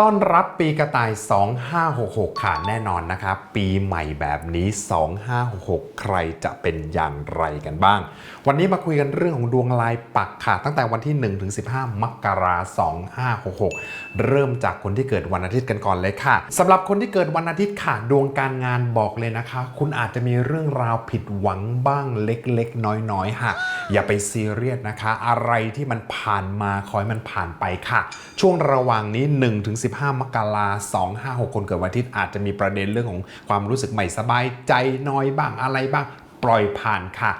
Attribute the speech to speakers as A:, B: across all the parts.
A: ต้อนรับปีกระต่าย 2566 ค่ะแน่นอนนะครับ ปีใหม่แบบนี้ 2566 ใครจะเป็นอย่างไรกันบ้าง วันนี้มาคุยกันเรื่องของดวงลายปักค่ะ ตั้งแต่วันที่ 1 ถึง 15 มกราคม 2566 เริ่มจากคนที่เกิดวันอาทิตย์กันก่อนเลยค่ะสำหรับคนที่เกิดวันอาทิตย์ค่ะ ดวงการงานบอกเลยนะคะ คุณอาจจะมีเรื่องราวผิดหวังบ้างเล็กๆ น้อยๆค่ะ อย่าไปซีเรียสนะคะ อะไรที่มันผ่านมาขอให้มันผ่านไปค่ะ ช่วงระหว่างนี้15 มกราคม256คนเกิดวันอาทิตย์อาจจะมีประเด็นเรื่องของความรู้สึกไม่สบายใจน้อยบ้างอะไรบ้าง ปล่อยผ่านค่ะ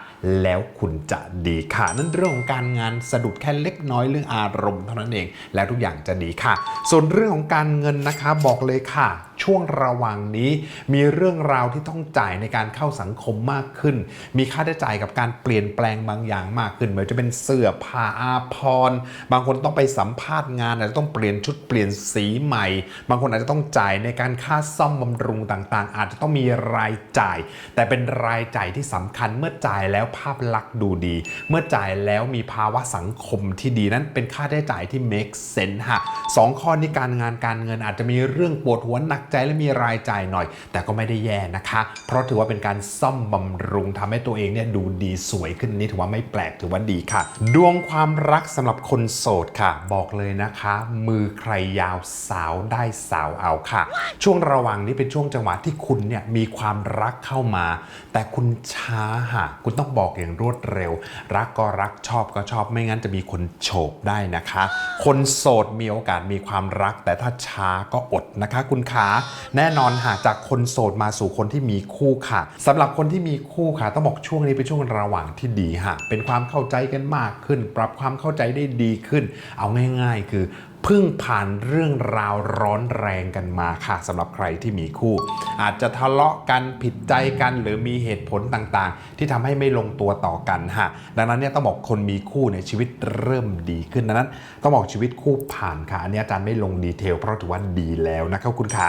A: แล้วคุณจะดีค่ะ นั่นเรื่องของการงานสะดุดแค่เล็กน้อยเรื่องอารมณ์เท่านั้นเอง แล้วทุกอย่างจะดีค่ะ ส่วนเรื่องของการเงินนะคะบอกเลยค่ะ ช่วงระหว่างนี้ มีเรื่องราวที่ต้องจ่ายในการเข้าสังคมมากขึ้น มีค่าใช้จ่ายกับการเปลี่ยนแปลงบางอย่างมากขึ้นไม่ว่าจะเป็นเสื้อผ้าอาภรณ์บางคนต้องไปสัมภาษณ์งานอาจจะต้องเปลี่ยนชุดเปลี่ยนสีใหม่ บางคนอาจจะต้องจ่ายในการค่าซ่อมบำรุงต่างๆ อาจจะต้องมีรายจ่าย แต่เป็นรายจ่ายที่สำคัญเมื่อจ่ายแล้วภาพลักษณ์ดูดี เมื่อจ่ายแล้วมีภาวะสังคมที่ดีนั้นเป็นค่าใช้จ่ายที่ make sense ฮะสองข้อนี้การงานการเงินอาจจะมีเรื่องปวดหัวหนักใจและมีรายจ่ายหน่อย แต่ก็ไม่ได้แย่นะคะ เพราะถือว่าเป็นการซ่อมบำรุงทำให้ตัวเองเนี่ยดูดีสวยขึ้นนี่ถือว่าไม่แปลกถือว่าดีค่ะ ดวงความรักสำหรับคนโสดค่ะ บอกเลยนะคะ มือใครยาวสาวได้สาวเอาค่ะ ช่วงระหว่างนี้เป็นช่วงจังหวะที่คุณเนี่ยมีความรักเข้ามา แต่คุณช้าหะคุณต้องบอกอกอย่างรวดเร็ว รักก็รักชอบก็ชอบไม่งั้นจะมีคนโฉบได้นะคะ คนโสดมีโอกาสมีความรัก แต่ถ้าช้าก็อดนะคะ คุณขาแน่นอนหากจากคนโสดมาสู่คนที่มีคู่ค่ะสำหรับคนที่มีคู่ค่ะ ต้องบอกช่วงนี้เป็นช่วงระหว่างที่ดีค่ะ เป็นความเข้าใจกันมากขึ้น ปรับความเข้าใจได้ดีขึ้น เอาง่าย ๆ คือ เพิ่งผ่านเรื่องราวร้อนแรงกันมาค่ะสำหรับใครที่มีคู่ อาจจะทะเลาะกันผิดใจกัน หรือมีเหตุผลต่างๆ ที่ทำให้ไม่ลงตัวต่อกันฮะดังนั้นเนี่ยต้องบอกคนมีคู่ในยชีวิตเริ่มดีขึ้นดังนั้น ต้องบอกชีวิตคู่ผ่านค่ะอันนี้อาจารย์ไม่ลงดีเทลเพราะถือว่าดีแล้วนะครับคุณขา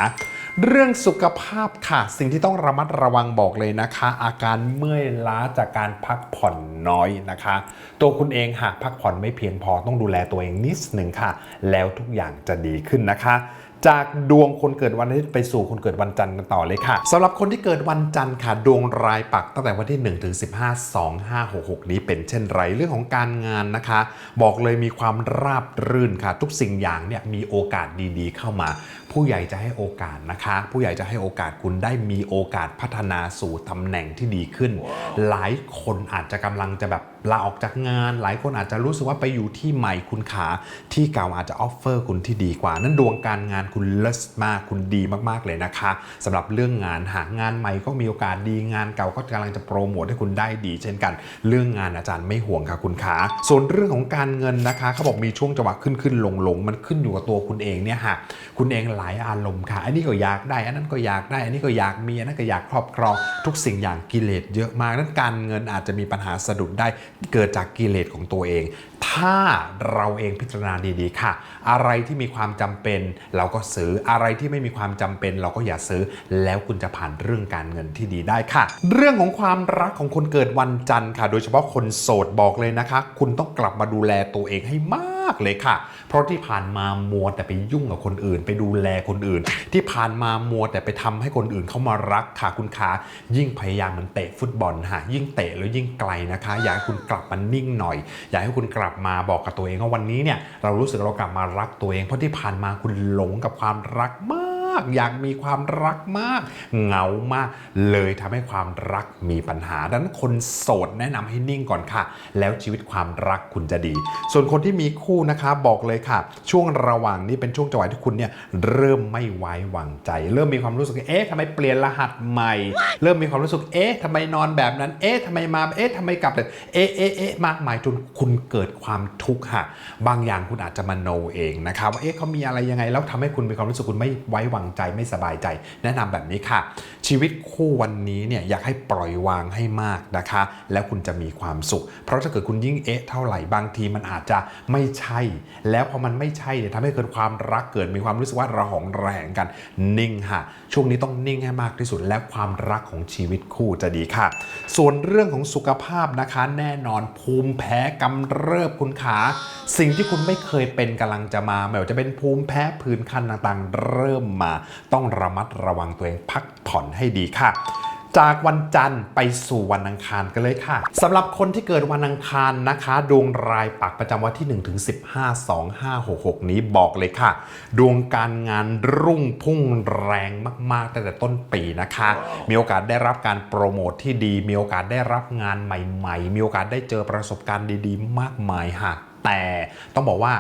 A: เรื่องสุขภาพค่ะ สิ่งที่ต้องระมัดระวังบอกเลยนะคะ อาการเมื่อยล้าจากการพักผ่อนน้อยนะคะ ตัวคุณเองหากพักผ่อนไม่เพียงพอต้องดูแลตัวเองนิดหนึ่งค่ะ แล้วทุกอย่างจะดีขึ้นนะคะ จากดวงคนเกิดวันอาทิตย์ไปสู่คนเกิดวันจันทร์กันต่อเลยค่ะสำหรับคนที่เกิดวันจันทร์ค่ะ ดวงรายปักตั้งแต่วันที่1ถึง15 2566 นี้เป็นเช่นไรเรื่องของการงานนะคะ บอกเลยมีความราบรื่นค่ะ ทุกสิ่งอย่างเนี่ยมีโอกาสดีๆ เข้ามา ผู้ใหญ่จะให้โอกาสนะคะ ผู้ใหญ่จะให้โอกาสคุณได้มีโอกาสพัฒนาสู่ตำแหน่งที่ดีขึ้น หลายคนอาจจะกำลังจะแบบลาออกจากงาน หลายคนอาจจะรู้สึกว่าไปอยู่ที่ใหม่คุณขาที่เก่าอาจจะออฟเฟอร์คุณที่ดีกว่า นั้นดวงการงานคุณเลิศมากคุณดีมากๆเลยนะคะสำหรับเรื่องงานหางานใหม่ก็มีโอกาสดีงานเก่าก็กำลังจะโปรโมทให้คุณได้ดี เช่นกัน เรื่องงานอาจารย์ไม่ห่วงค่ะคุณขาส่วนเรื่องของการเงินนะคะเขาบอกมีช่วงจังหวะขึ้นขึ้นลงลงมันขึ้นอยู่กับตัวคุณเองเนี่ยฮะคุณเองหลายอารมณ์ค่ะ อันนี้ก็อยากได้ อันนั้นก็อยากได้ อันนี้ก็อยากมีอันนั้นก็อยากครอบครอง ทุกสิ่งอย่างกิเลสเยอะมากนั้นการเงินอาจจะมีปัญหาสะดุดได้เกิดจากกิเลสของตัวเอง ถ้าเราเองพิจารณาดีๆค่ะ อะไรที่มีความจำเป็นเราก็็ซื้ออะไรที่ไม่มีความจำเป็น เราก็อย่าซื้อ แล้วคุณจะผ่านเรื่องการเงินที่ดีได้ค่ะ เรื่องของความรักของคนเกิดวันจันทร์ค่ะ โดยเฉพาะคนโสดบอกเลยนะคะ คุณต้องกลับมาดูแลตัวเองให้มาก เลยค่ะ เพราะที่ผ่านมามัวแต่ไปยุ่งกับคนอื่น ไปดูแลคนอื่น ที่ผ่านมามัวแต่ไปทำให้คนอื่นเข้ามารักค่ะคุณขายิ่งพยายามเหมันเตะฟุตบอลค่ะยิ่งเตะแล้วยิ่งไกลนะคะ อยากให้คุณกลับมานิ่งหน่อย อยากให้คุณกลับมาบอกกับตัวเองว่าวันนี้เนี่ยเรารู้สึกเรากลับมารักตัวเอง เพราะที่ผ่านมาคุณหลงกับความรักมาก อยากมีความรักมาก เหงามาก เลยทำให้ความรักมีปัญหาดังนั้นคนโสดแนะนำให้นิ่งก่อนค่ะ แล้วชีวิตความรักคุณจะดี ส่วนคนที่มีคู่นะคะบอกเลยค่ะ ช่วงระหว่างนี้เป็นช่วงจังหวะที่คุณเนี่ยเริ่มไม่ไว้วางใจ เริ่มมีความรู้สึกเอ๊ะทำไมเปลี่ยนรหัสใหม่ เริ่มมีความรู้สึกเอ๊ะทำไมนอนแบบนั้น เอ๊ะทำไมมาเอ๊ะทำไมกลับเลยเอ๊ะเอ๊ะเอ๊ะมากมายจนคุณเกิดความทุกข์ค่ะ บางอย่างคุณอาจจะมโนเองนะคะว่าเอ๊ะเขามีอะไรยังไงแล้วทำให้คุณมีความรู้สึกคุณไม่ไว้วางใจไม่สบายใจ แนะนำแบบนี้ค่ะ ชีวิตคู่วันนี้เนี่ยอยากให้ปล่อยวางให้มากนะคะ แล้วคุณจะมีความสุข เพราะถ้าเกิดคุณยิ่งเอ๊ะเท่าไหร่บางทีมันอาจจะไม่ใช่ แล้วพอมันไม่ใช่เนี่ยทำให้เกิดความรักเกิดมีความรู้สึกว่าระหองระแหงกันนิ่งค่ะช่วงนี้ต้องนิ่งให้มากที่สุด และความรักของชีวิตคู่จะดีค่ะ ส่วนเรื่องของสุขภาพนะคะ แน่นอนภูมิแพ้กำเริบคุณขาสิ่งที่คุณไม่เคยเป็นกำลังจะมาไม่ว่าจะเป็นภูมิแพ้ผื่นคันต่างๆ เริ่มมา ต้องระมัดระวังตัวเองพักผ่อนให้ดีค่ะ จากวันจันทร์ไปสู่วันอังคารกันเลยค่ะสำหรับคนที่เกิดวันอังคารนะคะดวงรายปักประจำวันที่1ถึง15 2566นี้บอกเลยค่ะ ดวงการงานรุ่งพุ่งแรงมากๆตั้งแต่ต้นปีนะคะ มีโอกาสได้รับการโปรโมทที่ดี มีโอกาสได้รับงานใหม่ ๆ มีโอกาสได้เจอประสบการณ์ดี ๆ มากมายค่ะแต่ต้องบอกว่า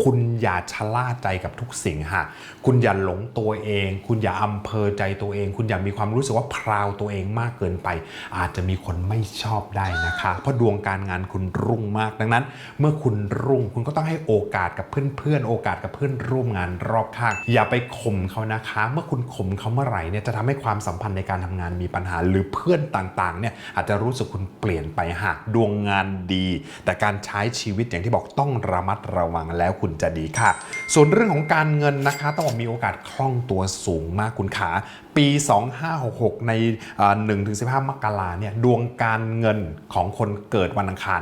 A: คุณอย่าชะล่าใจกับทุกสิ่งฮะคุณอย่าหลงตัวเอง คุณอย่าอำเภอใจตัวเอง คุณอย่ามีความรู้สึกว่าพราวตัวเองมากเกินไป อาจจะมีคนไม่ชอบได้นะคะ เพราะดวงการงานคุณรุ่งมากดังนั้น เมื่อคุณรุ่งคุณก็ต้องให้โอกาสกับเพื่อนๆ โอกาสกับเพื่อนร่วมงานรอบข้าง อย่าไปข่มเขานะคะ เมื่อคุณข่มเขาเมื่อไหร่เนี่ยจะทำให้ความสัมพันธ์ในการทำงานมีปัญหาหรือเพื่อนต่างๆเนี่ยอาจจะรู้สึกคุณเปลี่ยนไปหากดวงงานดี แต่การใช้ชีวิตอย่างที่บอกต้องระมัดระวังแล้วคุณจะดีค่ะ ส่วนเรื่องของการเงินนะคะ ต้องบอกมีโอกาสคล่องตัวสูงมากคุณขาปี 2566 ใน1ถึง15 มกราเนี่ยดวงการเงินของคนเกิดวันอังคาร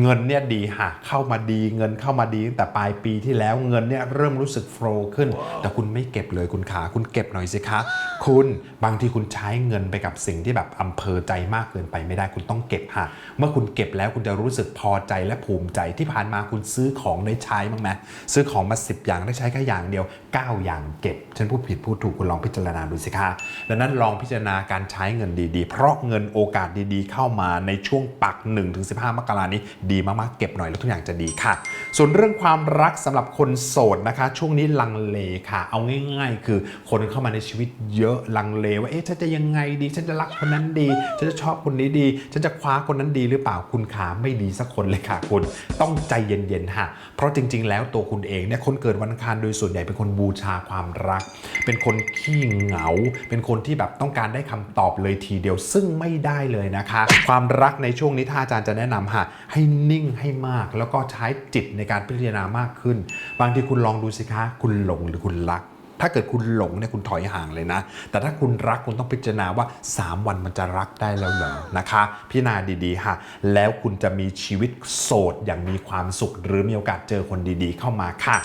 A: เงินเนี่ยดีค่ะเข้ามาดีเงินเข้ามาดีตั้งแต่ปลายปีที่แล้วเงินเนี่ยเริ่มรู้สึกโฟลว์ขึ้น แต่คุณไม่เก็บเลยคุณขาคุณเก็บหน่อยสิคะ คุณบางทีคุณใช้เงินไปกับสิ่งที่แบบอำเภอใจมากเกินไปไม่ได้คุณต้องเก็บค่ะเมื่อคุณเก็บแล้วคุณจะรู้สึกพอใจและภูมิใจที่ผ่านมาคุณซื้อของได้ใช้บ้างไหมซื้อของมา 10 อย่างได้ใช้แค่อย่างเดียว 9 อย่างเก็บฉันพูดผิดพูดถูกคุณลองพิจารณาดูสิคะดังนั้นลองพิจารณาการใช้เงินดีๆ เพราะเงินโอกาสดีๆ เข้ามาในช่วงปัก 1-15 มกรานี้ดีมากๆ เก็บหน่อยแล้วทุกอย่างจะดีค่ะ ส่วนเรื่องความรักสำหรับคนโสดนะคะ ช่วงนี้ลังเลค่ะ เอาง่าย ๆ คือคนเข้ามาในชีวิตเยอะลังเลว่าเอ๊ะฉันจะยังไงดีฉันจะรักคนนั้นดีฉันจะชอบคนนี้ดีฉันจะคว้าคนนั้นดีหรือเปล่าคุณขาไม่ดีสักคนเลยค่ะคุณต้องใจเย็นๆค่ะเพราะจริง ๆ แล้วตัวคุณเองเนี่ยคนเกิดวันอังคารโดยส่วนใหญ่เป็นคนบูชาความรัก เป็นคนขี้เหงาเป็นคนที่แบบต้องการได้คำตอบเลยทีเดียวซึ่งไม่ได้เลยนะคะ ความรักในช่วงนี้ถ้าอาจารย์จะแนะนำค่ะให้นิ่งให้มาก แล้วก็ใช้จิตในการพิจารณามากขึ้น บางทีคุณลองดูสิคะ คุณหลงหรือคุณรักถ้าเกิดคุณหลงเนี่ยคุณถอยห่างเลยนะ แต่ถ้าคุณรักคุณต้องพิจารณาว่า 3 วันมันจะรักได้แล้วเหรอนะคะ พิจารณาดีๆค่ะ แล้วคุณจะมีชีวิตโสดอย่างมีความสุข หรือมีโอกาสเจอคนดีๆ เข้ามาค่ะ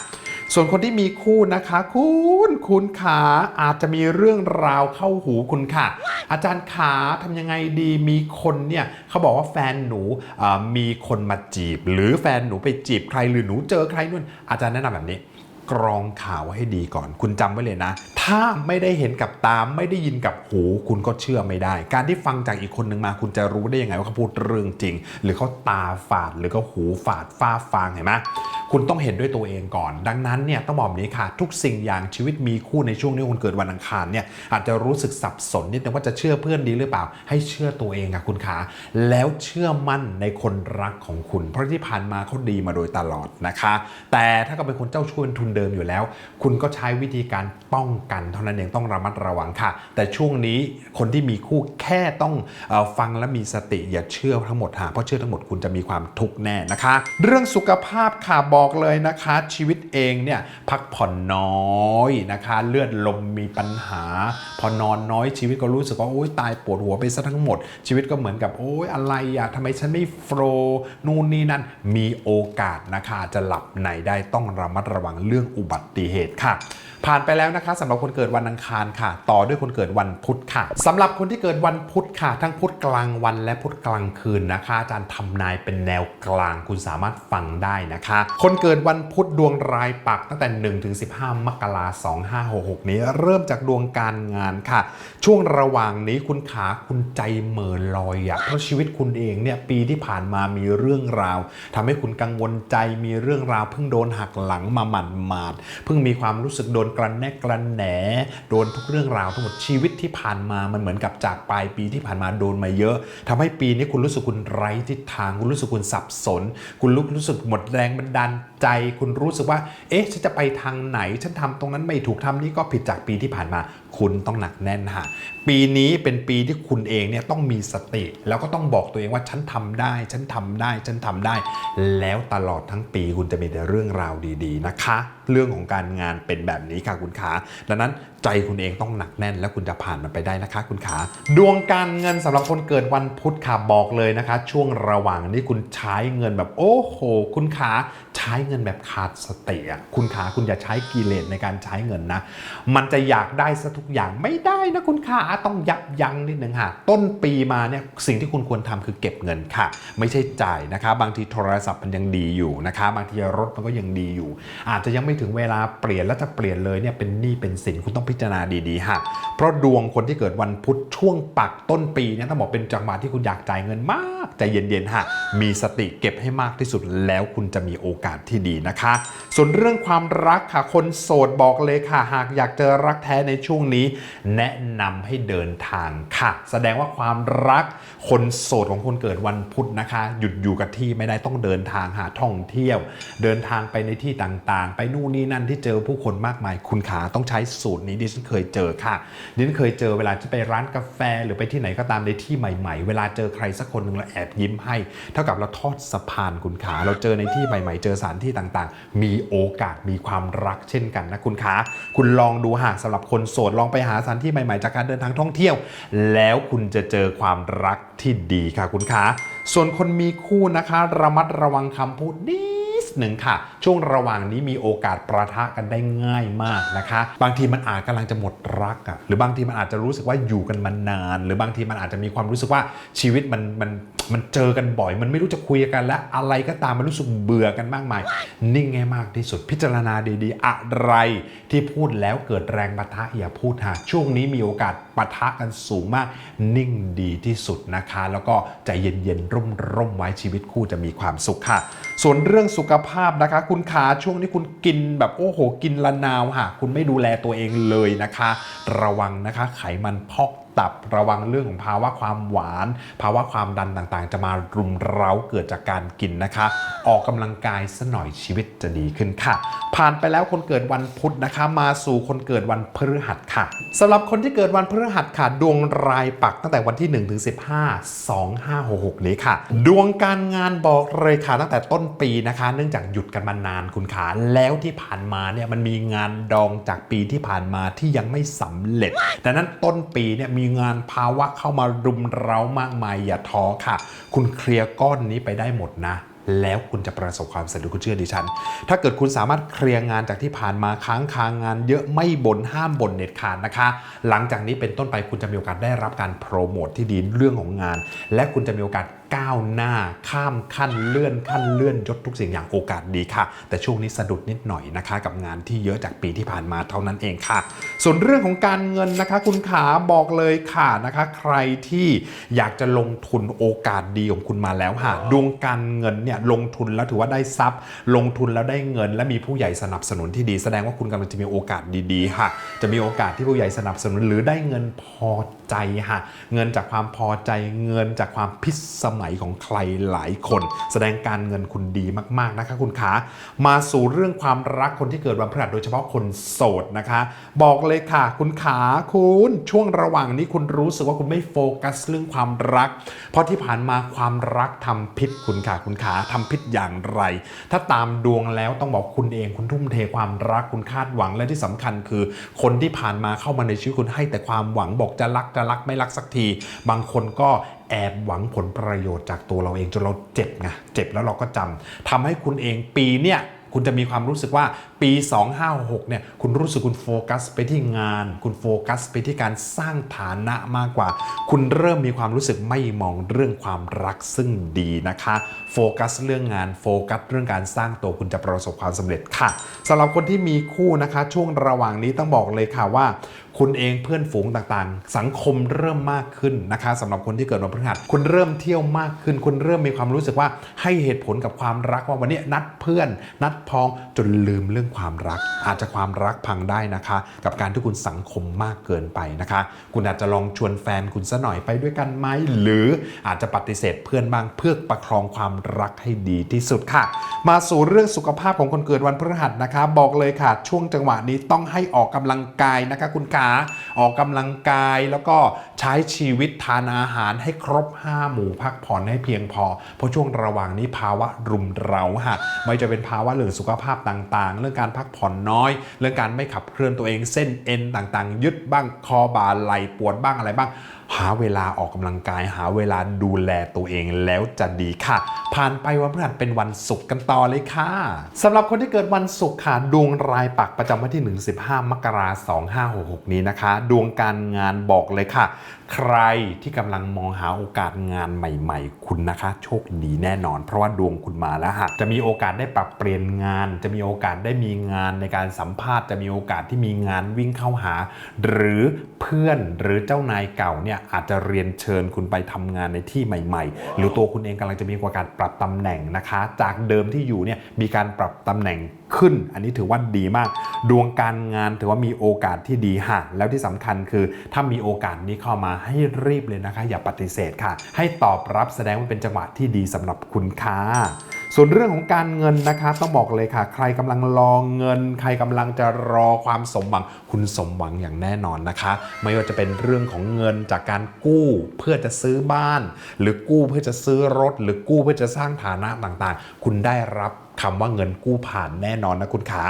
A: ส่วนคนที่มีคู่นะคะ คุณคุณขาอาจจะมีเรื่องราวเข้าหูคุณค่ะ อาจารย์ขาทำยังไงดีมีคนเนี่ยเขาบอกว่าแฟนหนูมีคนมาจีบ หรือแฟนหนูไปจีบใครหรือหนูเจอใครนู่น อาจารย์แนะนำแบบนี้กรองข่าวให้ดีก่อน คุณจำไว้เลยนะ ถ้าไม่ได้เห็นกับตาไม่ได้ยินกับหู คุณก็เชื่อไม่ได้ การที่ฟังจากอีกคนหนึ่งมา คุณจะรู้ได้ยังไงว่าเขาพูดเรื่องจริง หรือเขาตาฝาดหรือเขาหูฝาดฟ้าฟางเห็นไหม คุณต้องเห็นด้วยตัวเองก่อน ดังนั้นเนี่ยต้องบอกนี้ค่ะ ทุกสิ่งอย่างชีวิตมีคู่ในช่วงนี้คุณเกิดวันอังคารเนี่ยอาจจะรู้สึกสับสนนิดนึงว่าจะเชื่อเพื่อนดีหรือเปล่า ให้เชื่อตัวเองอะคุณขาแล้วเชื่อมั่นในคนรักของคุณ เพราะที่ผ่านมาเขาดีมาโดยตลอดนะคะ แต่ถ้าก็เป็นคนเจ้าชู้เป็นทุนเดิมอยู่แล้ว คุณก็ใช้วิธีการป้องกันเท่านั้นเองต้องระมัดระวังค่ะ แต่ช่วงนี้คนที่มีคู่แค่ต้องฟังและมีสติอย่าเชื่อทั้งหมดค่ะเพราะเชื่อทั้งหมดคุณจะมีความทุกข์แน่นะคะ เรื่องสุขภาพค่ะบออกเลยนะคะชีวิตเองเนี่ยพักผ่อนน้อยนะคะ เลือดลมมีปัญหา พอนอนน้อยชีวิตก็รู้สึกว่าโอ๊ยตายปวดหัวไปซะทั้งหมด ชีวิตก็เหมือนกับโอ๊ยอะไรอะทำไมฉันไม่โฟล์นู่นนี่นั่นมีโอกาสนะคะจะหลับในได้ต้องระมัดระวังเรื่องอุบัติเหตุค่ะ ผ่านไปแล้วนะคะสำหรับคนเกิดวันอังคารค่ะ ต่อด้วยคนเกิดวันพุธค่ะสำหรับคนที่เกิดวันพุธค่ะ ทั้งพุธกลางวันและพุธกลางคืนนะคะ อาจารย์ทำนายเป็นแนวกลางคุณสามารถฟังได้นะคะ คนเกิดวันพุธดวงรายปักตั้งแต่1ถึง15 มกราคม2566 นี้ เริ่มจากดวงการงานค่ะ ช่วงระหว่างนี้คุณขาคุณใจเหม่อลอยอะเพราะชีวิตคุณเองเนี่ยปีที่ผ่านมามีเรื่องราวทำให้คุณกังวลใจมีเรื่องราว เพิ่งโดนหักหลังมาหมันหมาดเพิ่งมีความรู้สึกโดนกระแนกกระแหนโดนทุกเรื่องราวทั้งหมดชีวิตที่ผ่านมามันเหมือนกับจากปลายปีที่ผ่านมาโดนมาเยอะทำให้ปีนี้คุณรู้สึกคุณไร้ทิศทาง คุณรู้สึกคุณสับสน คุณรู้รู้สึกหมดแรงบันดาลใจ คุณรู้สึกว่า เอ๊ะฉันจะไปทางไหน ฉันทำตรงนั้นไม่ถูกทำนี่ก็ผิดจากปีที่ผ่านมา คุณต้องหนักแน่นฮะปีนี้เป็นปีที่คุณเองเนี่ยต้องมีสติ แล้วก็ต้องบอกตัวเองว่าฉันทำได้ ฉันทำได้ ฉันทำได้ แล้วตลอดทั้งปีคุณจะมีแต่เรื่องราวดี ๆ นะคะ เรื่องของการงานเป็นแบบนี้ค่ะคุณขาดังนั้น ใจคุณเองต้องหนักแน่น และคุณจะผ่านมันไปได้นะคะคุณขาดวงการเงินสำหรับคนเกิดวันพุธค่ะบอกเลยนะคะ ช่วงระหว่างนี้คุณใช้เงินแบบโอ้โห คุณขาใช้เงินแบบขาดสติอะคุณขาคุณอย่าใช้กิเลสในการใช้เงินนะ มันจะอยากได้ซะทุกอย่างไม่ได้นะคุณขาต้องยับยั้งนิดนึงค่ะต้นปีมาเนี่ยสิ่งที่คุณควรทำคือเก็บเงินค่ะ ไม่ใช่จ่ายนะคะ บางทีโทรศัพท์มันยังดีอยู่นะคะ บางทีรถมันก็ยังดีอยู่ อาจจะยังไม่ถึงเวลาเปลี่ยนแล้วจะเปลี่ยนเลยเนี่ยเป็นหนี้เป็นสินคุณต้องพิจารณาดีๆค่ะเพราะดวงคนที่เกิดวันพุธช่วงปักต้นปีเนี่ยต้องบอกเป็นจังหวะที่คุณอยากจ่ายเงินมากใจเย็นๆฮะมีสติเก็บให้มากที่สุดแล้วคุณจะมีโอกาสที่ดีนะคะ ส่วนเรื่องความรักค่ะคนโสดบอกเลยค่ะ หากอยากเจอรักแท้ในช่วงนี้ แนะนำให้เดินทางค่ะ แสดงว่าความรักคนโสดของคนเกิดวันพุธนะคะ หยุดอยู่กับที่ไม่ได้ต้องเดินทางหาท่องเที่ยว เดินทางไปในที่ต่างๆ ไปนู่นนี่นั่นที่เจอผู้คนมากมาย คุณขาต้องใช้สูตรนี้ดิฉันเคยเจอค่ะดิฉันเคยเจอเวลาที่ไปร้านกาแฟหรือไปที่ไหนก็ตามในที่ใหม่ ๆ เวลาเจอใครสักคนหนึ่งเราแอบยิ้มให้ เท่ากับเราทอดสะพานคุณขาเราเจอในที่ใหม่ๆ เจอสถานที่ต่างๆ มีโอกาสมีความรักเช่นกันนะคุณขาคุณลองดูหากสำหรับคนโสดลองไปหาสถานที่ใหม่ๆ จากการเดินทางท่องเที่ยว แล้วคุณจะเจอความรักที่ดีค่ะคุณขาส่วนคนมีคู่นะคะ ระมัดระวังคำพูดนิด หนึ่งค่ะ ช่วงระหว่างนี้มีโอกาสประทะกันได้ง่ายมากนะคะ บางทีมันอาจกำลังจะหมดรักอะหรือบางทีมันอาจจะรู้สึกว่าอยู่กันมานาน หรือบางทีมันอาจจะมีความรู้สึกว่าชีวิตมันมันมันเจอกันบ่อย มันไม่รู้จะคุยกันแล้วอะไรก็ตามมันรู้สึกเบื่อกันมากมาย นิ่งให้มากที่สุดพิจารณาดีๆ อะไรที่พูดแล้วเกิดแรงปะทะอย่าพูดฮะช่วงนี้มีโอกาสปะทะกันสูงมาก นิ่งดีที่สุดนะคะ แล้วก็ใจเย็นๆร่มๆไว้ชีวิตคู่จะมีความสุขค่ะ ส่วนเรื่องสุขภาพนะคะ คุณขาช่วงนี้คุณกินแบบโอ้โห กินละนาวค่ะคุณไม่ดูแลตัวเองเลยนะคะ ระวังนะคะ ไขมันพอก ตับระวังเรื่องของภาวะความหวาน ภาวะความดันต่างๆ จะมารุมเร้าเกิดจากการกินนะคะ ออกกำลังกายสหน่อยชีวิตจะดีขึ้นค่ะ ผ่านไปแล้วคนเกิดวันพุธนะคะ มาสู่คนเกิดวันพฤหัสค่ะสำหรับคนที่เกิดวันพฤหัสค่ะ ดวงรายปักตั้งแต่วันที่1ถึง15 2566 นี้ค่ะ ดวงการงานบอกเลยค่ะตั้งแต่ต้นปีนะคะ เนื่องจากหยุดกันมานานคุณขาแล้วที่ผ่านมาเนี่ยมันมีงานดองจากปีที่ผ่านมาที่ยังไม่สำเร็จดังนั้นต้นปีเนี่ยมีีงานภาวะเข้ามารุมเร้ามากมายอย่าท้อค่ะ คุณเคลียร์ก้อนนี้ไปได้หมดนะแล้วคุณจะประสบความสำเร็จคุณเชื่อดิฉัน ถ้าเกิดคุณสามารถเคลียร์งานจากที่ผ่านมาค้างคางาน เยอะไม่บ่นห้ามบ่นเด็ดขาดนะคะ หลังจากนี้เป็นต้นไปคุณจะมีโอกาสได้รับการโปรโมทที่ดีเรื่องของงาน และคุณจะมีโอกาส ก้าวหน้าข้ามขั้นเลื่อนขั้นเลื่อนยศทุกสิ่งอย่างโอกาสดีค่ะ แต่ช่วงนี้สะดุดนิดหน่อยนะคะ กับงานที่เยอะจากปีที่ผ่านมาเท่านั้นเองค่ะ ส่วนเรื่องของการเงินนะคะ คุณขาบอกเลยค่ะนะคะ ใครที่อยากจะลงทุนโอกาสดีของคุณมาแล้วค่ะดวงการเงินเนี่ยลงทุนแล้วถือว่าได้ทรัพย์ ลงทุนแล้วได้เงิน และมีผู้ใหญ่สนับสนุนที่ดี แสดงว่าคุณกำลังจะมีโอกาสดีๆ ค่ะ จะมีโอกาสที่ผู้ใหญ่สนับสนุนหรือได้เงินพอ ใจค่ะเงินจากความพอใจเงินจากความพิสมัยของใครหลายคน แสดงการเงินคุณดีมากๆนะคะคุณขามาสู่เรื่องความรักคนที่เกิดวันพฤหัสโดยเฉพาะคนโสดนะคะ บอกเลยค่ะ คุณขาคุณช่วงระหว่างนี้คุณรู้สึกว่าคุณไม่โฟกัสเรื่องความรัก เพราะที่ผ่านมาความรักทำพิษคุณค่ะคุณขาทำพิษอย่างไร ถ้าตามดวงแล้วต้องบอกคุณเองคุณทุ่มเทความรักคุณคาดหวังและที่สำคัญคือ คนที่ผ่านมาเข้ามาในชีวิตคุณให้แต่ความหวังบอกจะรักจะรักไม่รักสักที บางคนก็แอบหวังผลประโยชน์จากตัวเราเองจนเราเจ็บไงเจ็บแล้วเราก็จำทำให้คุณเองปีเนี่ยคุณจะมีความรู้สึกว่าปี 256เนี่ยคุณรู้สึกคุณโฟกัสไปที่งาน คุณโฟกัสไปที่การสร้างฐานะมากกว่า คุณเริ่มมีความรู้สึกไม่มองเรื่องความรักซึ่งดีนะคะ โฟกัสเรื่องงานโฟกัสเรื่องการสร้างตัวคุณจะประสบความสำเร็จค่ะสำหรับคนที่มีคู่นะคะ ช่วงระหว่างนี้ต้องบอกเลยค่ะว่า คุณเองเพื่อนฝูงต่างๆ สังคมเริ่มมากขึ้นนะคะสำหรับคนที่เกิดวันพฤหัสคุณเริ่มเที่ยวมากขึ้น คุณเริ่มมีความรู้สึกว่าให้เหตุผลกับความรักว่าวันนี้นัดเพื่อน นัดพ้องจนลืมเรื่องความรัก อาจจะความรักพังได้นะคะ กับการที่คุณสังคมมากเกินไปนะคะ คุณอาจจะลองชวนแฟนคุณซะหน่อยไปด้วยกันไหมหรืออาจจะปฏิเสธเพื่อนบ้างเพื่อประคองความรักให้ดีที่สุดค่ะ มาสู่เรื่องสุขภาพของคนเกิดวันพฤหัสนะคะ บอกเลยค่ะ ช่วงจังหวะนี้ต้องให้ออกกำลังกายนะคะคุณาออกกำลังกายแล้วก็ใช้ชีวิตทานอาหารให้ครบ 5 หมู่พักผ่อนให้เพียงพอ เพราะช่วงระหว่างนี้ภาวะรุมเร้าค่ะไม่จะเป็นภาวะเรื่องสุขภาพต่างๆ เรื่องการพักผ่อนน้อย เรื่องการไม่ขับเคลื่อนตัวเองเส้นเอ็นต่างๆ ยึดบ้างคอบ่าไหลปวดบ้างอะไรบ้าง หาเวลาออกกำลังกาย หาเวลาดูแลตัวเองแล้วจะดีค่ะ ผ่านไปวันพฤหัสเป็นวันศุกร์กันต่อเลยค่ะสำหรับคนที่เกิดวันศุกร์ค่ะดวงรายปักประจำวันที่ 1 15 มกราคม2566 นี้นะคะ ดวงการงานบอกเลยค่ะ ใครที่กำลังมองหาโอกาสงานใหม่ ๆ คุณนะคะ โชคดีแน่นอน เพราะว่าดวงคุณมาแล้วค่ะจะมีโอกาสได้ปรับเปลี่ยนงาน จะมีโอกาสได้มีงานในการสัมภาษณ์ จะมีโอกาสที่มีงานวิ่งเข้าหา หรือเพื่อนหรือเจ้านายเก่าเนี่ยอาจจะเรียนเชิญคุณไปทำงานในที่ใหม่ ๆ หรือตัวคุณเองกำลังจะมีโอกาสปรับตำแหน่งนะคะ จากเดิมที่อยู่เนี่ยมีการปรับตำแหน่ง ขึ้น อันนี้ถือว่าดีมาก ดวงการงานถือว่ามีโอกาสที่ดีค่ะ แล้วที่สำคัญคือ ถ้ามีโอกาสนี้เข้ามาให้รีบเลยนะคะ อย่าปฏิเสธค่ะ ให้ตอบรับแสดงว่าเป็นจังหวะที่ดีสำหรับคุณค่ะส่วนเรื่องของการเงินนะคะ ต้องบอกเลยค่ะ ใครกำลังรอเงิน ใครกำลังจะรอความสมหวัง คุณสมหวังอย่างแน่นอนนะคะ ไม่ว่าจะเป็นเรื่องของเงินจากการกู้เพื่อจะซื้อบ้าน หรือกู้เพื่อจะซื้อรถ หรือกู้เพื่อจะสร้างฐานะต่างๆ คุณได้รับ คำว่าเงินกู้ผ่านแน่นอนนะคุณขา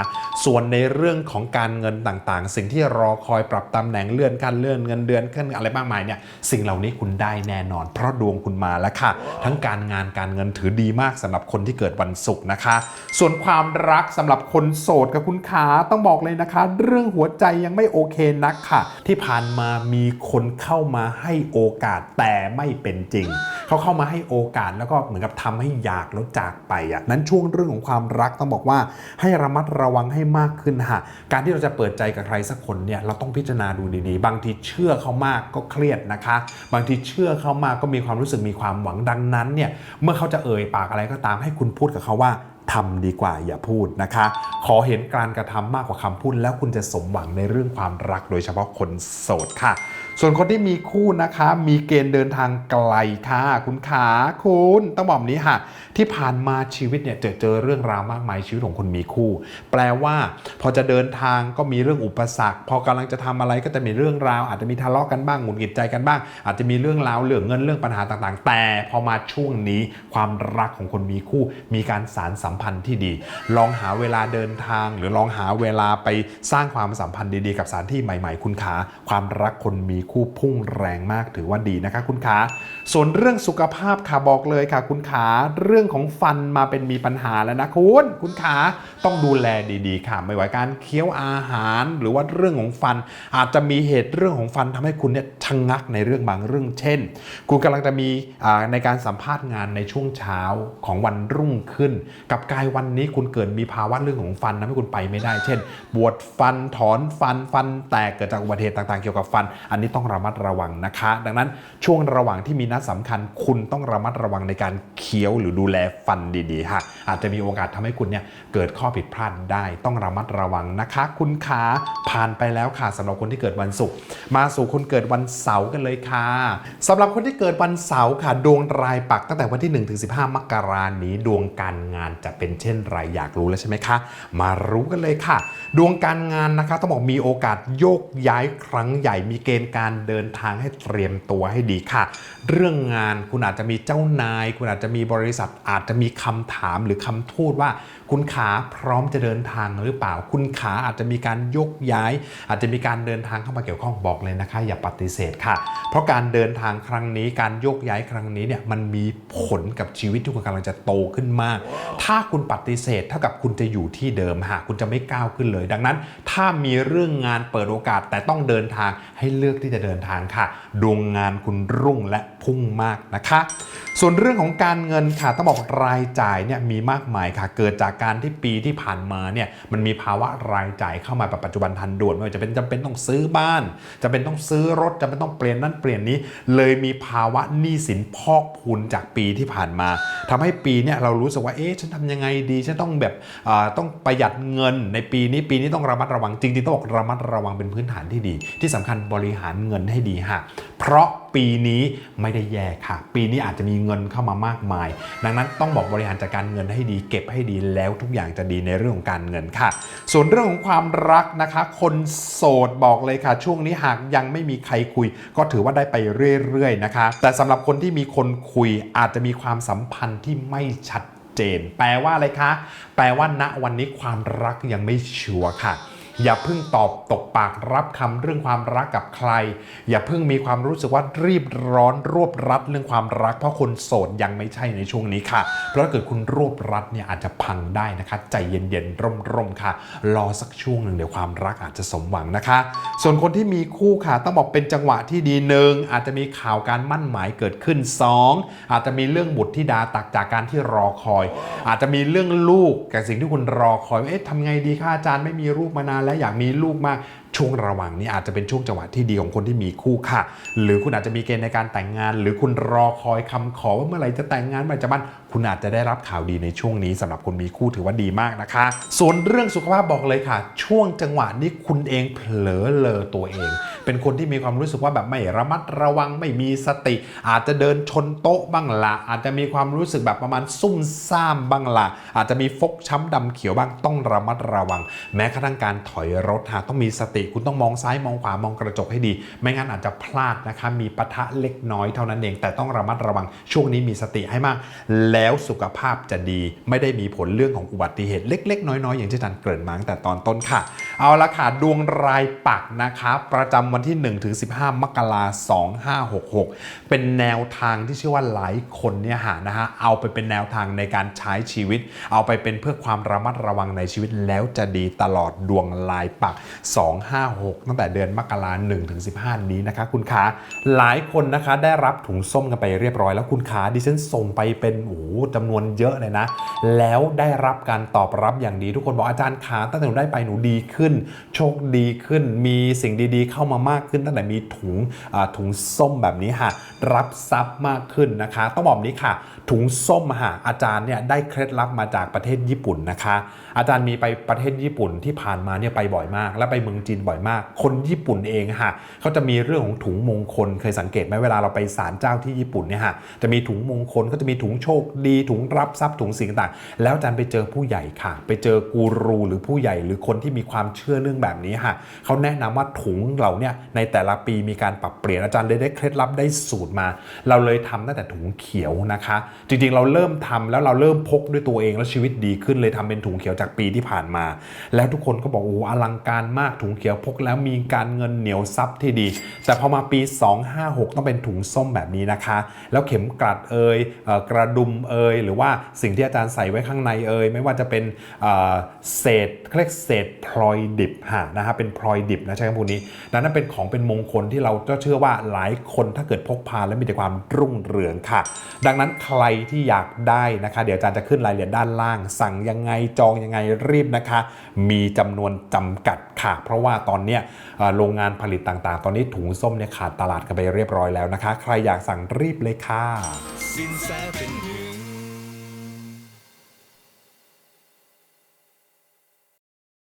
A: ส่วนในเรื่องของการเงินต่างๆ สิ่งที่รอคอยปรับตำแหน่งเลื่อนขั้นเลื่อนเงินเดือนขึ้นอะไรมากมายเนี่ยสิ่งเหล่านี้คุณได้แน่นอน เพราะดวงคุณมาแล้วค่ะ ทั้งการงานการเงินถือดีมากสำหรับคนที่เกิดวันศุกร์นะคะ ส่วนความรักสำหรับคนโสดกับคุณขาต้องบอกเลยนะคะ เรื่องหัวใจยังไม่โอเคนักค่ะ ที่ผ่านมามีคนเข้ามาให้โอกาสแต่ไม่เป็นจริง เขาเข้ามาให้โอกาสแล้วก็เหมือนกับทำให้อยากแล้วจากไปอะนั้นช่วงเรื่องของความรักต้องบอกว่าให้ระมัดระวังให้มากขึ้นค่ะการที่เราจะเปิดใจกับใครสักคนเนี่ยเราต้องพิจารณาดูดีๆ บางทีเชื่อเขามากก็เครียดนะคะ บางทีเชื่อเขามากก็มีความรู้สึกมีความหวังดังนั้นเนี่ยเมื่อเขาจะเอ่ยปากอะไรก็ตามให้คุณพูดกับเขาว่าทำดีกว่าอย่าพูดนะคะ ขอเห็นการกระทำมากกว่าคำพูด แล้วคุณจะสมหวังในเรื่องความรักโดยเฉพาะคนโสดค่ะ ส่วนคนที่มีคู่นะคะ มีเกณฑ์เดินทางไกลค่ะคุณขาคุณต้องบอกนี้ค่ะ ที่ผ่านมาชีวิตเนี่ยเจอเจอเรื่องราวมากมายชีวิตของคนมีคู่ แปลว่า พอจะเดินทางก็มีเรื่องอุปสรรค พอกำลังจะทำอะไรก็จะมีเรื่องราว อาจจะมีทะเลาะกันบ้างหงุดหงิดใจกันบ้าง อาจจะมีเรื่องราวเรื่องเงินเรื่องปัญหาต่างๆ แต่พอมาช่วงนี้ความรักของคนมีคู่ มีการสารสัมพันธ์ที่ดี ลองหาเวลาเดินทาง หรือลองหาเวลาไปสร้างความสัมพันธ์ดีๆ กับสถานที่ใหม่ ๆ คุณขาความรักคนมีคู่พุ่งแรงมากถือว่าดีนะคะคุณขาส่วนเรื่องสุขภาพค่ะบอกเลยค่ะ คุณขาเรื่องของฟันมาเป็นมีปัญหาแล้วนะคุณคุณขาต้องดูแลดีๆ ค่ะ ไม่ว่าการเคี้ยวอาหาร หรือว่าเรื่องของฟัน อาจจะมีเหตุเรื่องของฟันทำให้คุณเนี่ยชะงงักในเรื่องบางเรื่องเช่น คุณกำลังจะมีในการสัมภาษณ์งานในช่วงเช้าของวันรุ่งขึ้น กับกายวันนี้คุณเกิดมีภาวะเรื่องของฟันทำให้คุณไปไม่ได้ เช่นปวดฟันถอนฟันฟันแตกเกิดจากอุบัติเหตุต่างๆ เกี่ยวกับฟัน อันนี้ต้องระมัดระวังนะคะ ดังนั้นช่วงระหว่างที่มีนัดสำคัญ คุณต้องระมัดระวังในการเคี้ยวหรือดูแลฟันดีๆค่ะ อาจจะมีโอกาสทำให้คุณเนี่ยเกิดข้อผิดพลาดได้ ต้องระมัดระวังนะคะ คุณขาผ่านไปแล้วค่ะสำหรับคนที่เกิดวันศุกร์มาสู่คนเกิดวันเสาร์กันเลยค่ะสำหรับคนที่เกิดวันเสาร์ค่ะ ดวงรายปักตั้งแต่วันที่1ถึง15 มกราคมนี้ดวงการงานจะเป็นเช่นไรอยากรู้แล้วใช่ไหมคะ มารู้กันเลยค่ะ ดวงการงานนะคะ ต้องบอกมีโอกาสโยกย้ายครั้งใหญ่มีเกณฑ์การเดินทางให้เตรียมตัวให้ดีค่ะ เรื่องงานคุณอาจจะมีเจ้านาย คุณอาจจะมีบริษัทอาจจะมีคำถามหรือคำทูตว่า คุณขาพร้อมจะเดินทางหรือเปล่า คุณขาอาจจะมีการยกย้าย อาจจะมีการเดินทางเข้ามาเกี่ยวข้องบอกเลยนะคะ อย่าปฏิเสธค่ะ เพราะการเดินทางครั้งนี้ การยกย้ายครั้งนี้เนี่ยมันมีผลกับชีวิตที่คุณกำลังจะโตขึ้นมาก ถ้าคุณปฏิเสธเท่ากับคุณจะอยู่ที่เดิมหากคุณจะไม่ก้าวขึ้นเลย ดังนั้น ถ้ามีเรื่องงานเปิดโอกาสแต่ต้องเดินทางให้เลือกที่จะเดินทางค่ะ ดวงงานคุณรุ่งและพุ่งมากนะคะ ส่วนเรื่องของการเงินค่ะต้องบอกรายจ่ายเนี่ยมีมากมายค่ะ เกิดจากการที่ปีที่ผ่านมาเนี่ยมันมีภาวะรายจ่ายเข้ามาแบบปัจจุบันทันด่วนไม่ว่าจะเป็นจำเป็นต้องซื้อบ้านจะเป็นต้องซื้อรถจะเป็นต้องเปลี่ยนนั่นเปลี่ยนนี้ เลยมีภาวะหนี้สินพอกพูนจากปีที่ผ่านมาทำให้ปีเนี่ยเรารู้สึกว่าเอ๊ะฉันทำยังไงดีฉันต้องแบบต้องประหยัดเงินในปีนี้ปีนี้ต้องระมัดระวังจริงๆต้องบอกระมัดระวังเป็นพื้นฐานที่ดี ที่สำคัญบริหารเงินให้ดีฮะเพราะ ปีนี้ไม่ได้แย่ค่ะ ปีนี้อาจจะมีเงินเข้ามามากมาย ดังนั้นต้องบอกบริหารจัดการเงินให้ดี เก็บให้ดีแล้วทุกอย่างจะดีในเรื่องของการเงินค่ะ ส่วนเรื่องของความรักนะคะ คนโสดบอกเลยค่ะ ช่วงนี้หากยังไม่มีใครคุย ก็ถือว่าได้ไปเรื่อยๆนะคะ แต่สำหรับคนที่มีคนคุยอาจจะมีความสัมพันธ์ที่ไม่ชัดเจน แปลว่าอะไรคะ แปลว่าณวันนี้ความรักยังไม่ชัวร์ค่ะ อย่าเพิ่งตอบตกปากรับคำเรื่องความรักกับใคร อย่าเพิ่งมีความรู้สึกว่ารีบร้อนรวบรัดเรื่องความรัก เพราะคนโสดยังไม่ใช่ในช่วงนี้ค่ะ เพราะถ้าเกิดคุณรวบรัดเนี่ยอาจจะพังได้นะคะ ใจเย็นๆร่มๆค่ะ รอสักช่วงหนึ่งเดี๋ยวความรักอาจจะสมหวังนะคะ ส่วนคนที่มีคู่ค่ะต้องบอกเป็นจังหวะที่ดีหนึ่งอาจจะมีข่าวการมั่นหมายเกิดขึ้น 2 อาจจะมีเรื่องบุตรที่ดาตักจากการที่รอคอย อาจจะมีเรื่องลูกกับสิ่งที่คุณรอคอยเอ๊ะทำไงดีคะอาจารย์ไม่มีลูกมานานแล้วอยากมีลูกมาก ช่วงระหว่างนี้อาจจะเป็นช่วงจังหวะที่ดีของคนที่มีคู่ค่ะ หรือคุณอาจจะมีเกณฑ์ในการแต่งงาน หรือคุณรอคอยคำขอว่าเมื่อไหร่จะแต่งงานเมื่อไหร่จะบ้านคุณอาจจะได้รับข่าวดีในช่วงนี้สำหรับคนมีคู่ถือว่าดีมากนะคะ ส่วนเรื่องสุขภาพบอกเลยค่ะ ช่วงจังหวะนี้คุณเองเผลอเลอตัวเอง เป็นคนที่มีความรู้สึกว่าแบบไม่ระมัดระวังไม่มีสติ อาจจะเดินชนโต๊ะบ้างละอาจจะมีความรู้สึกแบบประมาณซุ่มซ่ามบ้างละอาจจะมีฟกช้ำดำเขียวบ้างต้องระมัดระวัง แม้กระทั่งการถอยรถหาต้องมีสติคุณต้องมองซ้ายมองขวามองกระจกให้ดี ไม่งั้นอาจจะพลาดนะคะมีปะทะเล็กน้อยเท่านั้นเอง แต่ต้องระมัดระวังช่วงนี้มีสติให้มาก แล้วสุขภาพจะดี ไม่ได้มีผลเรื่องของอุบัติเหตุเล็ก ๆ น้อยๆ อย่างที่อาจารย์เกริ่นมาตั้งแต่ตอนต้นค่ะ เอาละค่ะดวงรายปักนะคะ ประจำวันที่1ถึง15 มกราคม2566 เป็นแนวทางที่เชื่อว่าหลายคนเนี่ยหานะฮะเอาไปเป็นแนวทางในการใช้ชีวิต เอาไปเป็นเพื่อความระมัดระวังในชีวิตแล้วจะดีตลอดดวงลายปัก56 ตั้งแต่เดือนมกราคม1ถึง15นี้นะคะคุณขาหลายคนนะคะได้รับถุงส้มกันไปเรียบร้อยแล้วคุณขาดิฉันส่งไปเป็นโอ้จำนวนเยอะเลยนะ แล้วได้รับการตอบรับอย่างดีทุกคนบอกอาจารย์ขาตั้งแต่หนูได้ไปหนูดีขึ้น โชคดีขึ้น มีสิ่งดีๆ เข้ามามากขึ้น ตั้งแต่มีถุงถุงส้มแบบนี้ค่ะ รับทรัพย์มากขึ้นนะคะ ต้องบอกนี้ค่ะ ถุงส้มค่ะอาจารย์เนี่ยได้เคล็ดลับมาจากประเทศญี่ปุ่นนะคะ อาจารย์มีไปประเทศญี่ปุ่นที่ผ่านมาเนี่ยไปบ่อยมาก และไปเมืองจีนบ่อยมาก คนญี่ปุ่นเองค่ะเขาจะมีเรื่องของถุงมงคลเคยสังเกตไหมเวลาเราไปศาลเจ้าที่ญี่ปุ่นเนี่ยฮะจะมีถุงมงคลก็จะมีถุงโชคดีถุงรับทรัพย์ถุงสิ่งต่างๆ แล้วอาจารย์ไปเจอผู้ใหญ่ค่ะ ไปเจอกูรูหรือผู้ใหญ่หรือคนที่มีความเชื่อเรื่องแบบนี้ค่ะเขาแนะนำว่าถุงเหล่าเนี่ยในแต่ละปีมีการปรับเปลี่ยนอาจารย์เลยได้เคล็ดลับได้สูตรมา เราเลยทำตั้งแต่ถุงเขียวนะคะ จริงๆเราเริ่มทำแล้วเราเริ่มพกด้วยตัวเองแล้วชีวิตดีขึ้นเลยทำเป็นถุงเขียวจากปีที่ผ่านมา แล้วทุกคนก็บอกโอ้อลังการมากถุงเขียวพกแล้วมีการเงินเหนียวซับที่ดี แต่พอมาปี 256 ต้องเป็นถุงส้มแบบนี้นะคะ แล้วเข็มกลัดเอยเอ่อกระดุมเอยหรือว่าสิ่งที่อาจารย์ใส่ไว้ข้างในเอยไม่ว่าจะเป็นเเศษเรียกเศษพลอยดิบฮะนะฮะเป็นพลอยดิบนะใช้คำพูดนี้ดังนั้นเป็นของเป็นมงคลที่เราก็เชื่อว่าหลายคนถ้าเกิดพกพาแล้วมีแต่ความรุ่งเรืองค่ะ ดังนั้นใครที่อยากได้นะคะ เดี๋ยวอาจารย์จะขึ้นรายละเอียดด้านล่าง สั่งยังไงจองยังไงรีบนะคะ มีจำนวนจำกัดค่ะ เพราะว่าตอนเนี้ยโรงงานผลิตต่างๆ ตอนนี้ถุงส้มเนี่ยขาดตลาดกันไปเรียบร้อยแล้วนะคะ ใครอยากสั่งรีบเลยค่ะ